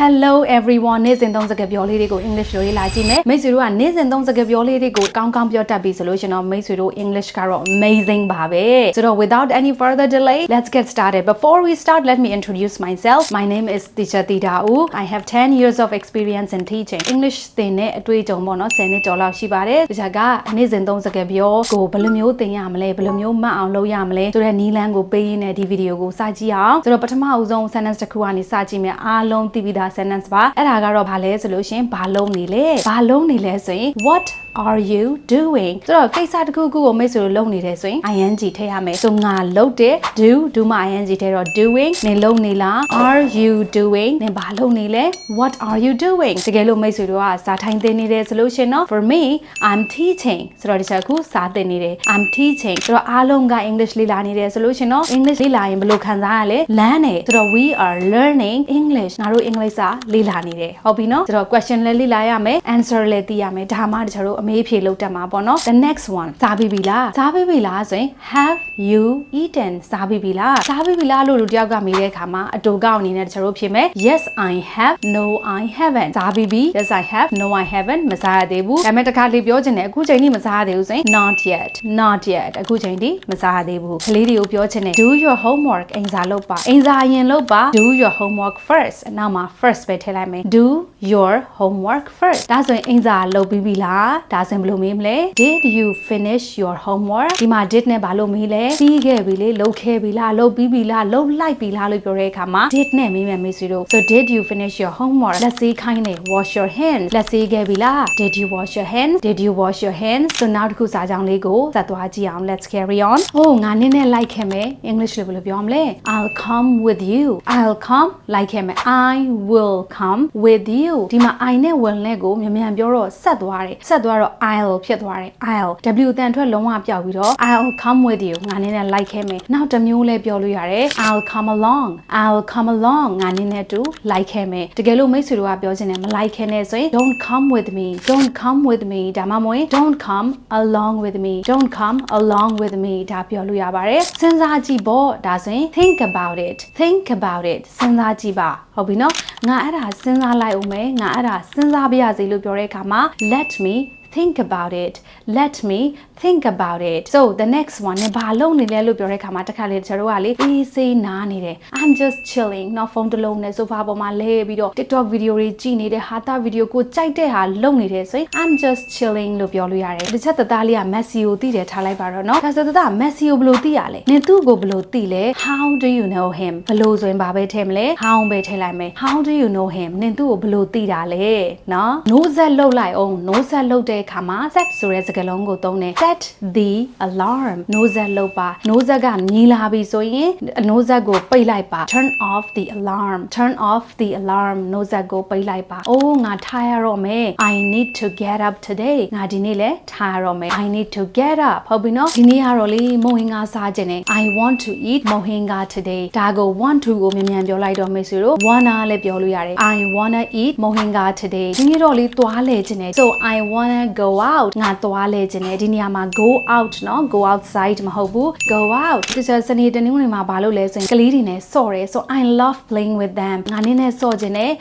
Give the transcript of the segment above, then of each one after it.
Hello everyone နေ့စဉ်သုံးစကားပြောလေးတွေကို English လိုရေးလာကြည့်မယ်မိတ်ဆွေတို့ကနေ့စဉ်သုံးစကားပြောလေးတွေကိုကောင်းကောင်းပြောတတ်ပြီဆိုလို့ရှင်တော့မိတ်ဆွေတို့ English ကတော့ amazing ပါပဲဆိုတော့ without any further delay let's get started before we start let me introduce myself my name is Teacher Tita U I have 10 years of experience in teaching English သင်တဲ့အတွေ့အကြုံပေါ့နော်10နှစ်ကျော်လောက်ရှိပါတယ်ဒီချက်ကနေ့စဉ်သုံးစကားပြောကိုဘယ်လိုမျိုးသင်ရမလဲဘယ်လိုမျိုးမှတ်အောင်လုပ်ရမလဲဆိုတဲ့နီးလန်းကိုပေးရင်းနဲ့ဒီဗီဒီယိုကိုစကြည့်အောင်ဆိုတော့ပထမအဆုံး sentence တစ်ခုကနေစကြည့်မယ်အားလုံးသိပြီးသား sentence ပါအဲ့ဒါကတော့ဘာလဲဆိုလို့ရှင်ဘာလုံးနေလဲဘာလုံးနေလဲဆိုရင် what are you doing ဆိုတော့ကိစ္စတစ်ခုခုကိုမိတ်ဆွေတို့လုပ်နေတယ်ဆိုရင် ing ထည့်ရမယ်ဆိုငါလုပ်တယ် do do မှ ing ထည့်တော့ doing နင်လုပ်နေလား are you doing နင်ဘာလုပ်နေလဲ what are you doing တကယ်လို့မိတ်ဆွေတို့ကစာထိုင်သင်နေတယ်ဆိုလို့ရှင်နော် for me i'm teaching ဆိုတော့ဒီချက်ခုစာသင်နေတယ် i'm teaching ဆိုတော့အားလုံးက english လေ့လာနေတယ်ဆိုလို့ရှင်နော် english လေ့လာရင်ဘယ်လိုခံစားရလဲလမ်းတယ်ဆိုတော့ we are learning english ငါတို့ english စာလေ့လာနေတယ်ဟုတ်ပြီနော်ဆိုတော့ question လည်းလေ့လာရမယ် answer လည်းသိရမယ်ဒါမှတခြားတို့အမေးဖြေလုပ်တတ်မှာပေါ့နော် the next one စားပြီးပြီလားစားပြီးပြီလားဆိုရင် have you eaten စားပြီးပြီလားစားပြီးပြီလားလို့လူတယောက်ကမေးတဲ့အခါမှာအတူကောက်အနေနဲ့တခြားတို့ဖြေမယ် yes i have no i haven't စားပြီးပြီ yes i have no i haven't မစားရသေးဘူးဒါပေမဲ့တစ်ခါလေးပြောချင်တယ်အခုချိန်ထိမစားရသေးဘူးဆိုရင် not yet not yet အခုချိန်ထိမစားရသေးဘူးကလေးတွေကိုပြောချင်တယ် do your homework အိမ်စာလုပ်ပါအိမ်စာအရင်လုပ်ပါ do your homework first အနောက်မှာ first ပဲထည့်လိုက်မယ် do your homework first ဒါဆိုရင်အိမ်စာလုပ်ပြီးပြီလားဒါဆိုရင်ဘယ်လိုမေးမလဲ did you finish your homework ဒီမှာ did နဲ့ဘာလို့မေးလဲပြီးခဲ့ပြီလေလုပ်ခဲ့ပြီလားလုပ်ပြီးပြီလားလုပ်လိုက်ပြီလားလို့ပြောတဲ့အခါမှာ did နဲ့မေးမယ်မေးစီတို့ so did you finish your homework လက်စေးခိုင်းတယ် wash your hands လက်စေးခဲ့ပြီလား did you wash your hands did you wash your hands so နောက်တစ်ခုစာကြောင်းလေးကိုစသွားကြည့်အောင် let's carry on ဟိုငါနည်းနည်းလိုက်ခဲ့မယ် English လိုဘယ်လိုပြောမလဲ I'll come with you I'll come လိုက်ခဲ့မယ် I will come with you ဒီမှာ I နဲ့ will နဲ့ကိုမြန်မြန်ပြောတော့ဆက်သွားတယ်ဆက်သွားတော့ I'll ဖြစ်သွားတယ် I'll W တန်ထွက်လုံးဝပြောက်ပြီးတော့ I'll come with you ငါနည်းနည်းလိုက်ခဲ့မယ်နောက်တစ်မျိုးလဲပြောလို့ရတယ် I'll come along I'll come along ငါနည်းနည်းတူလိုက်ခဲ့မယ်တကယ်လို့မိတ်ဆွေတို့ကပြောချင်တယ်မလိုက်ခဲ့နဲ့ဆိုရင် don't come with me don't come with me ဒါမှမဟုတ် don't come along with me don't come along with me ဒါပြောလို့ရပါတယ်စဉ်းစားကြည့်ပေါ့ဒါဆိုရင် think about it think about it စဉ်းစားကြည့်ပါဟုတ်ပြီနော် ငါအဲ့ဒါစဉ်းစားလိုက်အောင်မယ်ငါအဲ့ဒါစဉ်းစားပြရစီလို့ပြောတဲ့အခါမှာ let me think about it let me think about it so the next one နဲ့ဘာလုပ်နေလဲလို့ပြောတဲ့ခါမှာတခါလေကျွန်တော်တို့ကလေ easy နားနေတယ် i'm just chilling နော်ဖုန်းတစ်လုံးနဲ့ sofa ပေါ်မှာလဲပြီးတော့ TikTok video တွေကြည့်နေတဲ့ဟာတာဗီဒီယိုကိုကြိုက်တဲ့ဟာလုပ်နေတယ်ဆိုရင် i'm just chilling လို့ပြောလို့ရတယ်တစ်ချက်တသားလေးက messy ကိုသိတယ်ထားလိုက်ပါတော့နော်ဒါဆိုတသား messy ကိုဘယ်လိုသိရလဲနင်သူ့ကိုဘယ်လိုသိလဲ how do you know him ဘယ်လိုဆိုရင်ဘာပဲထည့်မလဲ how ပဲထည့်လိုက်မယ် how do you know him နင်သူ့ကိုဘယ်လိုသိတာလဲနော် no set လောက်လိုက်အောင် no set လောက်တဲ့အခါမှာ set ဆိုတဲ့စကားလုံးကိုသုံးတယ် set the alarm no set လောက်ပါ no set ကမြည်လာပြီဆိုရင် no set ကိုပိတ်လိုက်ပါ turn off the alarm turn off the alarm no set ကိုပိတ်လိုက်ပါအိုးငါထားရတော့မယ် I need to get up today ငါဒီနေ့လဲထားရတော့မယ် I need to get up ဟုတ်ပြီနော်ဒီနေ့ကတော့လေမုံဟင်ကစားခြင်းနဲ့ I want to eat မုံဟင်က today ဒါကို want to ကိုမြန်မြန်ပြောလိုက်တော့မယ်ဆိုတော့ wanna လည်းပြောလို့ရတယ် I wanna eat မုံဟင်က today ဒီနေ့တော့လေသွားလဲခြင်းနဲ့ so I wanna go out ငါသွားလဲခြင်းနဲ့ဒီနေရာမှာ go out เนาะ go outside မဟုတ်ဘူး go out ဒီစစနေတနင်္ဂနွေမှာဘာလို့လဲဆိုရင်ကလေးတွေနဲ့ဆော့တယ် so I love playing with them ငါနည်းနဲ့ဆော့ခြင်းနဲ့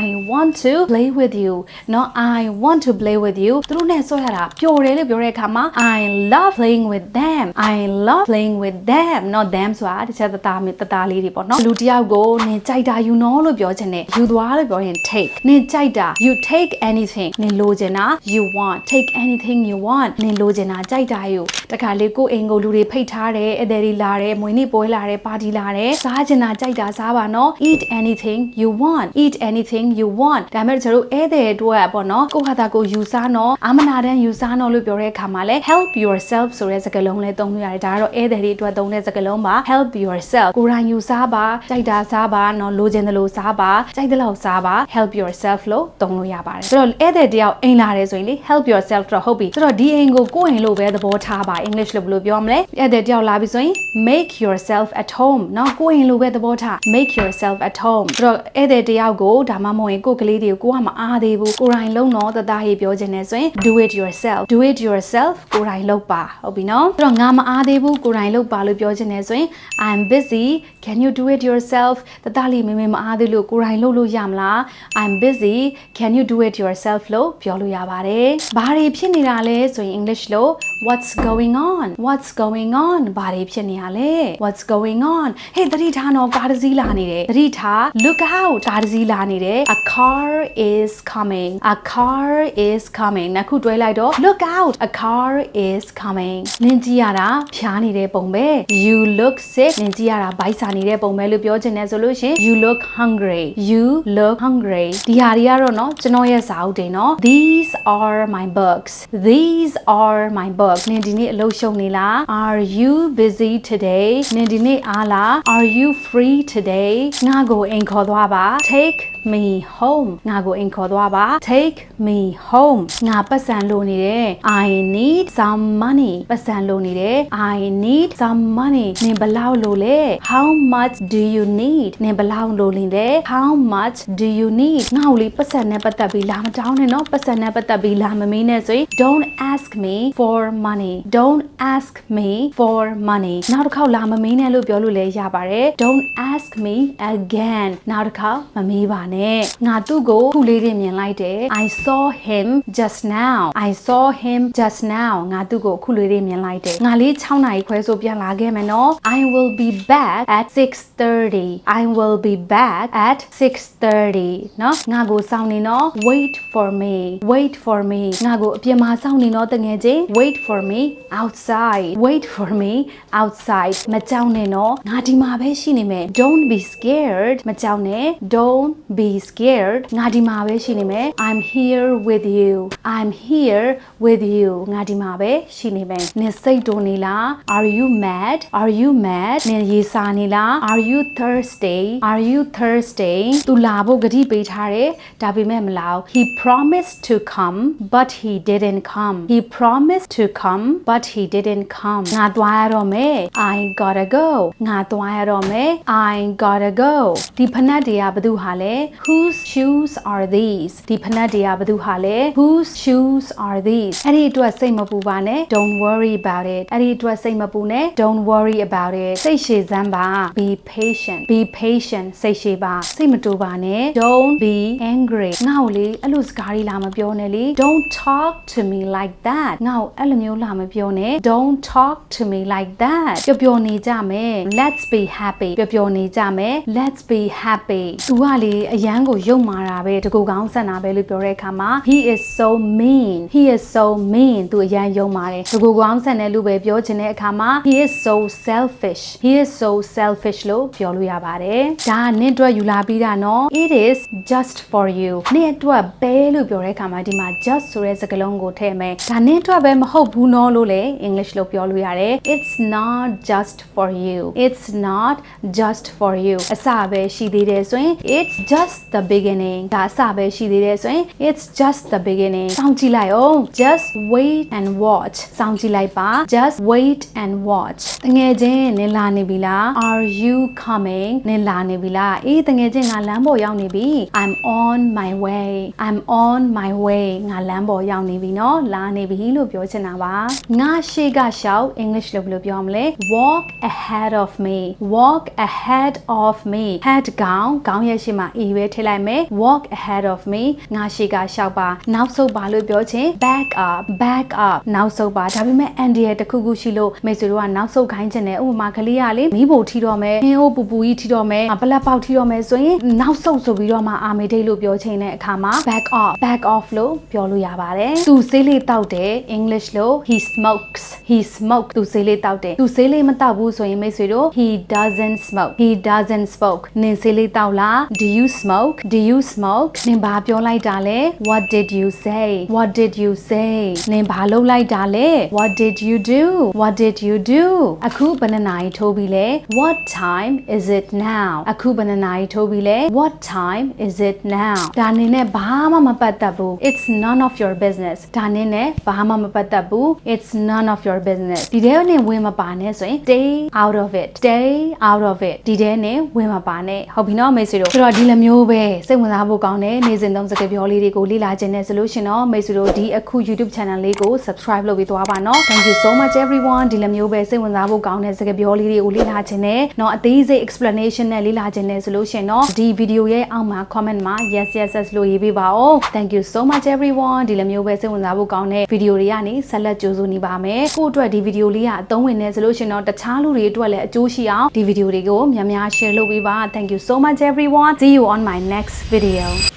I want to play with you เนาะ I want to play with you သူတို့နဲ့ဆော့ရတာပျော်တယ်လို့ပြောတဲ့အခါမှာ I love playing with them I love playing with them not them ဆိုတာတခြားတသားမတသားလေးတွေပေါ့เนาะလူတစ်ယောက်ကိုနင်ကြိုက်တာ you know လို့ပြောခြင်းနဲ့ယူသွားလို့ပြောရင် take နင်ကြိုက်တာ you take anything နင်လိုချင်တာ you want take anything you want နင်လိုချင်တာကြိုက်တာယူတခါလေကိုအိမ်ကိုလူတွေဖိတ်ထားတယ်အသည်တွေလာတယ်မွေးနေ့ပွဲလာတယ်ပါတီလာတယ်စားချင်တာကြိုက်တာစားပါနော် eat anything you want eat anything you want ဒါပေမဲ့ကျွန်တော်တို့ဧည့်သည်အတွက်ပေါ့နော်ကိုယ့်ဟာတာကိုယူစားနော်အာမနာတန်းယူစားနော်လို့ပြောတဲ့အခါမှာလဲ help yourself ဆိုတဲ့စကားလုံးလေးသုံးလို့ရတယ်ဒါကတော့ဧည့်သည်တွေအတွက်သုံးတဲ့စကားလုံးပါ help yourself ကိုယ်တိုင်ယူစားပါကြိုက်တာစားပါနော်လိုချင်တယ်လို့စားပါကြိုက်တယ်လို့စားပါ help yourself လို့သုံးလို့ရပါတယ်ဆိုတော့ဧည့်သည်တယောက်အိမ်လာတယ်ဆိုရင်လေ help yourself တော့ဟုတ်ပြီဆိုတော့ဒီအိမ်ကိုကိုယ့်အိမ်လို့ပဲသဘောထားပါ English လို့ဘယ်လိုပြောမလဲဧည့်သည်တယောက်လာပြီဆိုရင် make yourself at home เนาะကိုယ့်အိမ်လိုပဲသဘောထား make yourself at home ဆိုတော့ဧည့်သည်တယောက်ကိုဒါမှမဟုတ်ရင်ကိုယ့်ကလေးတွေကိုကိုကမအားသေးဘူးကိုယ်တိုင်လုံးတော့တသားရေးပြောခြင်းနဲ့ဆိုရင် do it yourself do it yourself ကိုယ်တိုင်လုပ်ပါဟုတ်ပြီเนาะဆိုတော့ငါမအားသေးဘူးကိုယ်တိုင်လုပ်ပါလို့ပြောခြင်းနဲ့ဆိုရင် I'm busy can you do it yourself တတလေးမမေမအားသေးလို့ကိုယ်တိုင်လုပ်လို့ရမလား I'm busy can you do it yourself လို့ပြောလို့ရပါတယ်ဘာတွေဖြစ်နေတာလဲဆိုရင် English လို့ what's going on what's going on ဘာတွေဖြစ်နေရလဲ what's going on ဟေးတတိထားတော့ကားတစ်စီးလာနေတယ်တတိထား look out ကားတစ်စီးလာနေတယ် a car is coming a car is coming နောက်ခုတွဲလိုက်တော့ look out a car is coming နင်ကြည့်ရတာဖြားနေတဲ့ပုံပဲ you look sick နင်ကြည့်ရတာဗိုက်စာနေတဲ့ပုံပဲလို့ပြောချင်တယ်ဆိုလို့ရှရင် you look hungry you look hungry ဒီဟာတွေကတော့เนาะကျွန်တော်ရဲ့စာအုပ်တွေเนาะ these are my books these are my books နင်ဒီနေ့အလုပ်ရှုပ်နေလား are you busy today နင်ဒီနေ့အားလား are you free today ငါကိုအိမ်ခေါ်သွားပါ take me home ငါကိုအိမ်ခေါ်သွားပါ take me home ငါပတ်စံလိုနေတယ် I need some money ပတ်စံလိုနေတယ် I need some money နင်ဘယ်လောက်လိုလဲ How much do you need နင်ဘယ်လောက်လိုနေလဲ How much do you need ငါ့ကိုလေပတ်စံနဲ့ပတ်သက်ပြီးလာမတောင်းနဲ့နော်ပတ်စံနဲ့ပတ်သက်ပြီးလာမမေးနဲ့ဆိုရင် Don't ask me for money Don't ask me for money နောက်တစ်ခေါက်လာမမေးနဲ့လို့ပြောလို့လည်းရပါတယ် Don't ask me again နောက်တစ်ခေါက်မမေးပါနဲ့ငါသူ့ကိုခုလေးတင်မြင်လိုက်တယ် I saw him just now I saw him just now ငါသူ့ကိုခုလေးတင်မြင်လိုက်တယ်ငါလေး6နာရီခွဲဆိုပြန်လာခဲ့မယ်နော် I will be back at 6:30 I will be back at 6:30เนาะငါကိုစောင့်နေနော် wait for me wait for me ငါကိုအပြင်မှာစောင့်နေနော်တငယ်ချင်း wait for me outside wait for me outside မကြောက်နဲ့နော်ငါဒီမှာပဲရှိနေမယ် don't be scared မကြောက်နဲ့ don't be scared ငါဒီမှာပဲရှိနေမယ် I'm here with you I'm here with you ငါဒီမှာပဲရှိနေမယ်နင်စိတ်တိုနေလား Are you mad Are you mad နင်ရေစာနေလား Are you thirsty Are you thirsty သူလာဖို့ဂတိပေးထားတယ်ဒါပေမဲ့မလာဘူး He promised to come but he didn't come He promised to come but he didn't come ငါသွားရတော့မယ် I gotta go ငါသွားရတော့မယ် I gotta go ဒီဖနက်တွေကဘယ်သူဟာလဲ Whose shoes are these ဒီဖနက်တွေကဘယ်သူဟာလဲ Whose shoes are these အဲ့ဒီအတွက်စိတ်မပူပါနဲ့ Don't worry about it အဲ့ဒီအတွက်စိတ်မပူနဲ့ Don't worry about it စိတ်ရှည်စမ်းပါ Be patient Be patient စိတ်ရှည်ပါစိတ်မတူပါနဲ့ Don't be angry ငါ့ကိုလေအဲ့လိုစကားတွေလာမပြောနဲ့လေ Don't talk to me like that ငါ့ကိုအဲ့လိုမျိုးလာမပြောနဲ့ Don't talk to me like that ပျော်ပျော်နေကြမယ် Let's be happy ပျော်ပျော်နေကြမယ် Let's be happy သူကလေအရန်ကိုယုံမာတာပဲတကူကောင်းဆန်တာပဲလို့ပြောတဲ့အခါမှာ He is so mean He is so mean သူအရန်ယုံမာတယ်တကူကောင်းဆန်တဲ့လူပဲပြောချင်တဲ့အခါမှာ He is so selfish He is so selfish လို့ပြောလို့ရပါတယ်ဒါကနင့်အတွက်ယူလာပြီးတာနော် It is just for you နင့်အတွက်ပဲလို့ပြောတဲ့အခါမှာဒီမှာ just ဆိုတဲ့စကားလုံးကိုထည့်မယ်ဒါနင့်အတွက်ပဲမဟုတ်ဘူးနော်လို့လည်း English လို့ပြောလို့ရတယ် It's not just for you It's not just for you အစပဲရှိသေးတယ်ဆိုရင် It's just the beginning ဒါအစပဲရှိသေးတယ်ဆိုရင် It's just the beginning စောင့်ကြည့်လိုက်အောင် Just wait and watch စောင့်ကြည့်လိုက်ပါ Just wait and watch တငယ်ချင်းနင်လာနေပြီလား Are are you coming နဲ့လာနေပြီလားအေးတငယ်ချင်းငါလမ်းပေါ်ရောက်နေပြီ I'm on my way I'm on my way ငါလမ်းပေါ်ရောက်နေပြီနော်လာနေပြီလို့ပြောချင်တာပါငါရှေ့ကရှောက် English လို့ဘယ်လိုပြောမလဲ walk ahead of me walk ahead of me head ကောင်ခေါင်းရဲ့ရှေ့မှာ e ပဲထည့်လိုက်မယ် walk ahead of me ငါရှေ့ကရှောက်ပါနောက်ဆုတ်ပါလို့ပြောချင် back up back up နောက်ဆုတ်ပါဒါပေမဲ့ and ရဲ့တခုခုရှိလို့မိတ်ဆွေတို့ကနောက်ဆုတ်ခိုင်းချင်တယ်ဥပမာကလေးကလေမီးပုံထီတော့မယ်ဟင်းဟိုပူပူကြီးထီတော့မယ်ပလက်ပေါက်ထီတော့မယ်ဆိုရင်နောက်ဆုတ်ဆိုပြီးတော့မှအာမေဒိတ်လို့ပြောချင်တဲ့အခါမှာ back off back off လို့ပြောလို့ရပါတယ်သူဆေးလေးတောက်တယ် English လို့ he smokes he smoke သူဆေးလေးတောက်တယ်သူဆေးလေးမတောက်ဘူးဆိုရင်မိတ်ဆွေတို့ he doesn't smoke he doesn't smoke နင်ဆေးလေးတောက်လား do you smoke do you smoke နင်ဘာပြောလိုက်တာလဲ what did you say what did you say နင်ဘာလုပ်လိုက်တာလဲ what did you do what did you do အခုဘယ်နှစ်နာရီထိုးပြီလဲ what time is it now အခုဘယ်နှစ်နာရီထိုးပြီလဲ what time is it now ဒါနင်နဲ့ဘာမှမပတ်သက်ဘူး it's none of your business ဒါနင်နဲ့ဘာမှမပတ်သက်ဘူး it's none of your business ဒီထဲနဲ့ဝင်မပါနဲ့ဆိုရင် stay out of it stay out of it ဒီထဲနဲ့ဝင်မပါနဲ့ဟုတ်ပြီနော်မိတ်ဆွေတို့ဆိုတော့ဒီလိုမျိုးပဲစိတ်ဝင်စားဖို့ကောင်းတဲ့နေ့စဉ်သုံးစကားပြောလေးတွေကိုလေ့လာခြင်းနဲ့ဆိုလို့ရှင်တော့မိတ်ဆွေတို့ဒီအခု YouTube channel လေးကို subscribe လုပ်ပြီးသွားပါနော် thank you so much everyone ဒီလိုမျိုးပဲစိတ်ဝင်စားဖို့ကောင်းတဲ့စကားပြောလေးတွေကိုလေ့လာခြင်းနဲ့เนาะအသေးစိတ် explanation နဲ့လေ့လာခြင်းနဲ့ဆိုလို့ရှင်เนาะဒီ video ရဲ့အောက်မှာ comment မှာ yes yes yes လို့ရေးပေးပါဦး thank you so much everyone ဒီလိုမျိုးပဲစိတ်ဝင်စားဖို့ကောင်းတဲ့ video တွေကနေဆက်လက်ကြိုးစားနေပါမယ်ကို့အတွက်ဒီ video လေးကအသုံးဝင်နေဆိုလို့ရှင်เนาะတခြားလူတွေအတွက်လည်းအကျိုးရှိအောင်ဒီ video တွေကိုများများ share လုပ်ပေးပါ thank you so much everyone see you on my next video